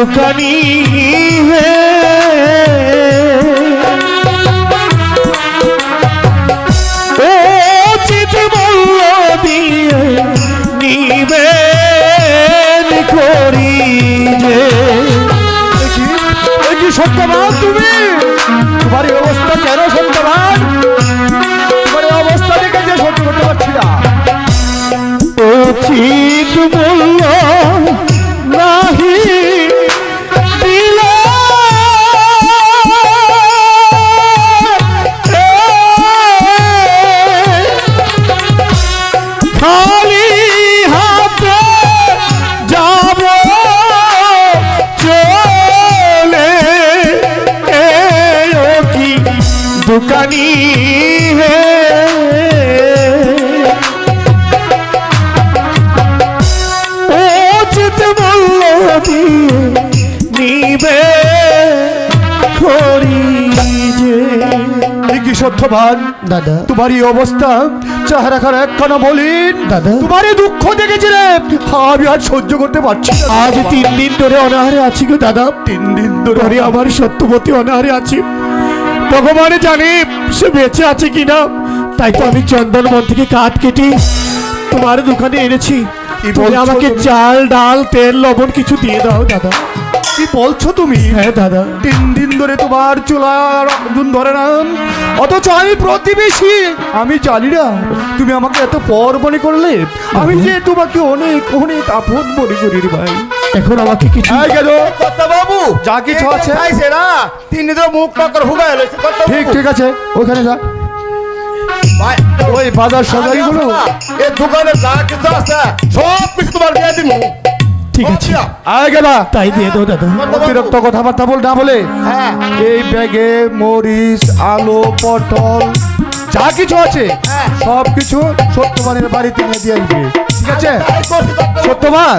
দোকানি দোকানি হে। উচিত মূল্য দিয়ে নিবে করি কি সত্যবান? দাদা। তোমার এই অবস্থা চেহারা খান একখানা বলিন দাদা। তোমার এই দুঃখ দেখেছি রে আমি আর সহ্য করতে পারছি আজ তিন দিন ধরে অনাহারে আছি গো দাদা। তিন দিন ধরে ধরে আমার সত্যবতী অনাহারে আছি। ভগবানে জানে সে বেঁচে আছে কিনা। তাই তো আমি চন্দন মন থেকে কাঠ কেটে তোমার দোকানে এনেছি। তুমি আমাকে চাল ডাল তেল লবণ কিছু দিয়ে দাও দাদা। কি বলছো তুমি? হ্যাঁ দাদা। তিন দিন ধরে তোমার চুলার ধরে না। অথচ আমি প্রতিবেশী। আমি জানি না তুমি আমাকে এত পর মনে করলে। আমি যে তোমাকে অনেক অনেক আপন মনে করি ভাই। এখন আমাকে কিছু কর্তা বাবু যা কিছু আছে। খাইছে না তিন দিন ধরে মুখ হুগায় ঠিক ঠিক আছে ওখানে যা। ওই বাজার এই দোকানে যা কিছু আছে সব কিছু তোমার দিয়ে দিমু ঠিক আছে। আয় গেলা তাই দিয়ে দাও দাদা। অতিরিক্ত কথাবার্তা বল না বলে। হ্যাঁ। এই ব্যাগে মরিচ আলু পটল যা কিছু আছে হ্যাঁ। সব কিছু সত্যবানের বাড়িতে নিয়ে দিয়ে আসবে। ঠিক আছে। সত্যবান?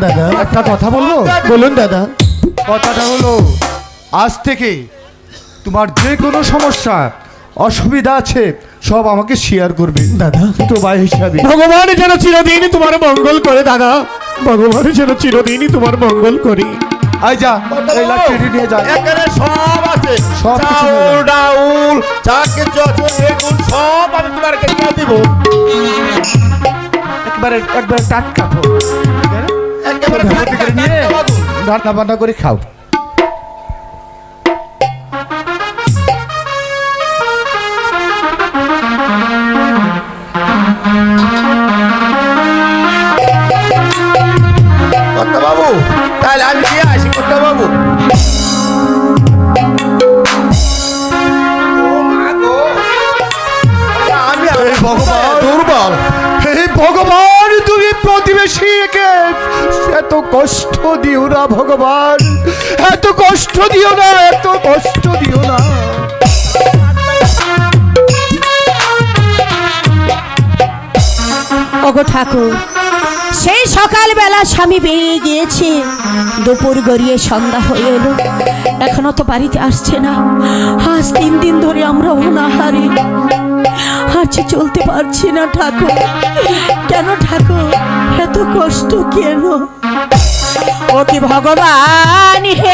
দাদা একটা কথা বলব? বলুন দাদা। কথাটা হলো আজ থেকে তোমার যে কোনো সমস্যা অসুবিধা আছে সব আমাকে শেয়ার করবে। দাদা। তো ভাই হিসাবে। ভগবান যেন চিরদিনই তোমার মঙ্গল করে দাদা। ভগবান যেন চিরদিনই তোমার মঙ্গল করি। আই যা এই লাঠিটি নিয়ে যা। এখানে সব আছে চাউল ডাউল যা কিছু আছে এগুলো সব আমি তোমার কাছে দিয়ে দিব একবারে একবারে টাটকা। একেবারে করে নিয়ে। রান্না বান্না করে খাও বাবু তাহলে আমি দুর্বল হে ভগবান, তুমি প্রতিবেশীকে এত কষ্ট দিও না ভগবান। এত কষ্ট দিও না, এত কষ্ট দিও না। ওগো ঠাকুর, সেই সকালবেলা স্বামী বেরিয়ে গিয়েছে। দুপুর গড়িয়ে সন্ধ্যা হয়ে এলো। এখনও তো বাড়িতে আসছে না। আজ তিন দিন ধরে আমরা অনাহারে। আজ চলতে পারছি না ঠাকুর। কেন ঠাকুর? এত কষ্ট কেন? অতি ভগবান হে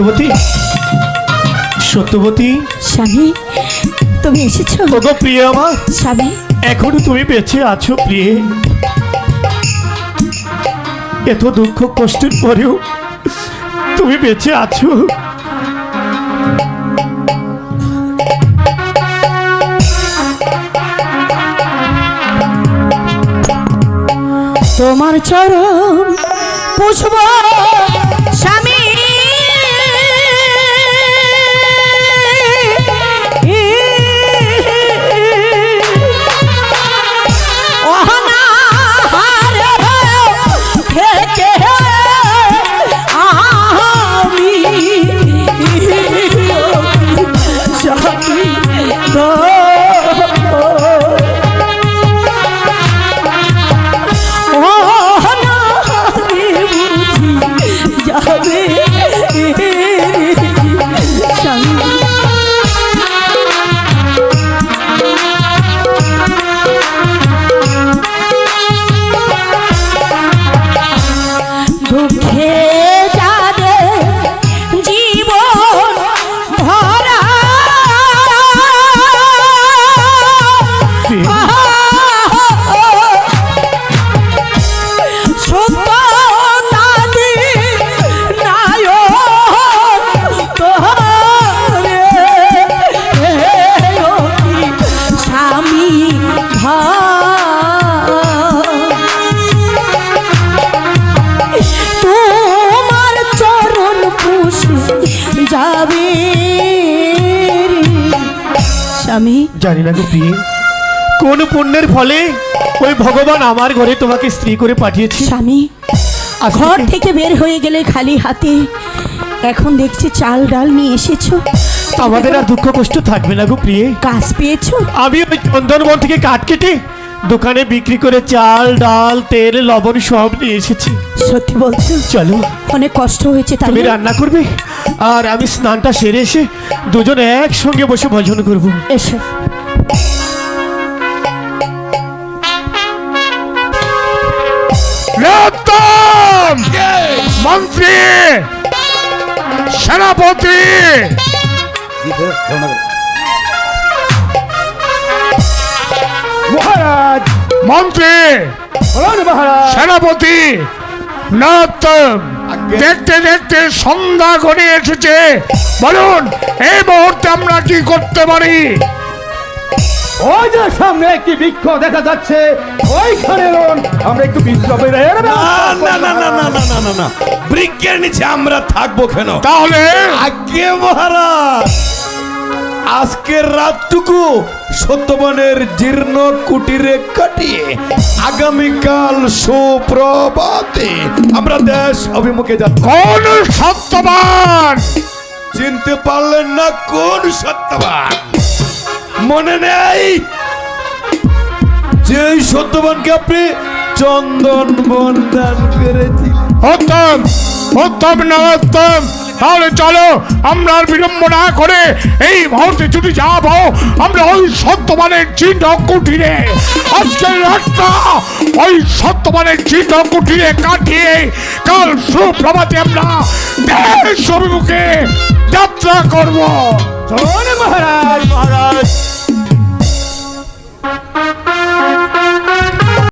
সত্যবতী? সত্যবতী? স্বামী তুমি এসেছ? ওগো প্রিয় আমার স্বামী। এখনও তুমি বেঁচে আছো প্রিয়ে। এত দুঃখ কষ্টের পরেও তুমি বেঁচে আছো। তোমার চরণ পুষব তোমার চরণ পুষে যাবে স্বামী। জানি না গো প্রিয়ে কোন পুণ্যের ফলে ওই ভগবান আমার ঘরে তোমাকে স্ত্রী করে পাঠিয়েছে? স্বামী ঘর থেকে বের হয়ে গেলে খালি হাতে। এখন দেখছি চাল ডাল নিয়ে এসেছ। আমাদের আর দুঃখ কষ্ট থাকবে না গো প্রিয়ে। কাজ পেয়েছ? আমি ওই চন্দনবন থেকে কাঠ কেটে দোকানে বিক্রি করে চাল ডাল তেল লবণ সব নিয়ে এসেছি। সত্যি বলছো? চলো। অনেক কষ্ট হয়েছে তাই তুমি না? রান্না করবে? আর আমি স্নানটা সেরে এসে দুজন একসঙ্গে বসে ভজন করব। এসো। মন্ত্রী! সেনাপতি! মহারাজ মন্ত্রী সেনাপতি দেখতে দেখতে সন্ধ্যা ঘনে এসেছে। বলুন এই মুহূর্তে আমরা কি করতে পারি? ওই যে সামনে একটি বৃক্ষ দেখা যাচ্ছে। ওইখানে আমরা একটু বিশ্রামের না না না না না না না না না বৃক্ষের নিচে আমরা থাকব কেন? তাহলে? আগে মহারাজ আজকের রাতটুকু সত্যবানের জীর্ণ কুটিরে কাটিয়ে আগামীকাল সুপ্রভাতে আমরা দেশ অভিমুখে যাচ্ছি। কোন সত্যবান? চিনতে পারলেন না কোন সত্যবান? মনে নেই। যেই সত্যবানকে আপনি চন্দন বন্দান করেছিলেন। উত্তম উত্তম না উত্তম। তাহলে চলো, আমরা আর বিলম্ব না করে এই মুহূর্তে ছুটি যাব আমরা ওই সত্যবানের চিহ্ন কুটিরে, আজকের রাতটা ওই সত্যবানের চিহ্ন কুটিরে কাটিয়ে কাল সুপ্রভাতে আমরা দেশ অভিমুখে যাত্রা করব। মহারাজ মহারাজ।